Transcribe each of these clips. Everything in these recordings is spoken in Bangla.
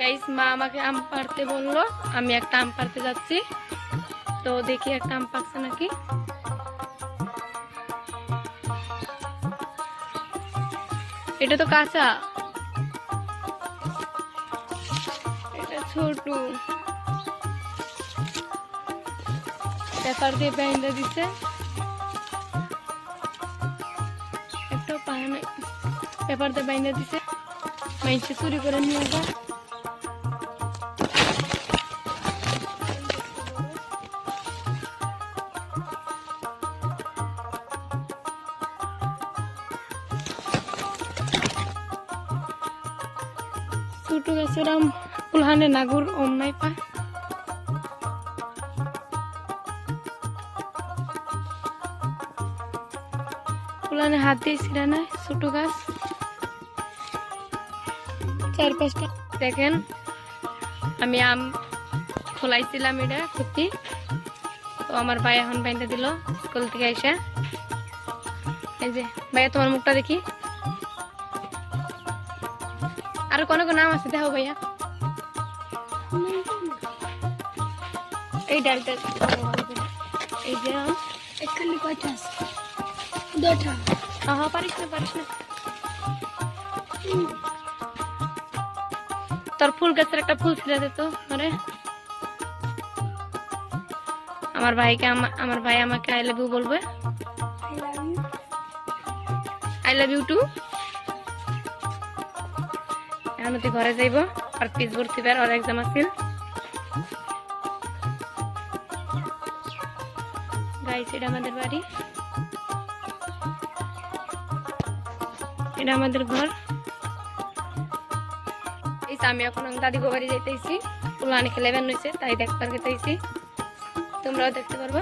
গাইস মা আমাকে আম পাড়তে বলল। আমি একটা আম পাড়তে যাচ্ছি। তো দেখি একটা আম পাড়ছে নাকি? এটা তো কাঁচা। এটা ছোট পেপার দিয়ে বাইন্দা দিছে। একটা পেপার দিয়ে বাইন্দা দিছে। মাইনসে চুরি করে নিয়ে যায় হাত দিয়ে ছিঁড়ে ছোট গাছ। চার পাঁচটা দেখেন, আমি আম খোলাইছিলাম এটা খুঁতি তো আমার ভাই এখন বাইন্দা দিল স্কুল থেকে এসে এই যে, ভাইয়া তোমার মুখটা দেখি। আর কোনো কোনো নাম আছে দেখো ভাইয়া। এই ডালটা এই যে এখানে কয়টা আছে? দুটা আহা পারিস না পারিস না। তোর ফুল গাছের একটা ফুল ছিঁড়ে দিত আরে আমার ভাইকে আমার ভাই আমাকে আই লাভ ইউ বলবে। আই লাভ ইউ টু এখন ঘরে যাইব, আর পিস ভর্তি বের আর এক্সাম আছিল। এটা আমাদের বাড়ি। এটা আমাদের ঘর। এই আমি এখন দাদি বাড়ি যাইতেছি। পুলানি খেলে বেন হয়েছে তাই দেখবার গেতেছি। তোমরাও দেখতে পারবা।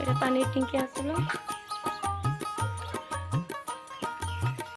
এটা পানির ট্যাঙ্কি আসলো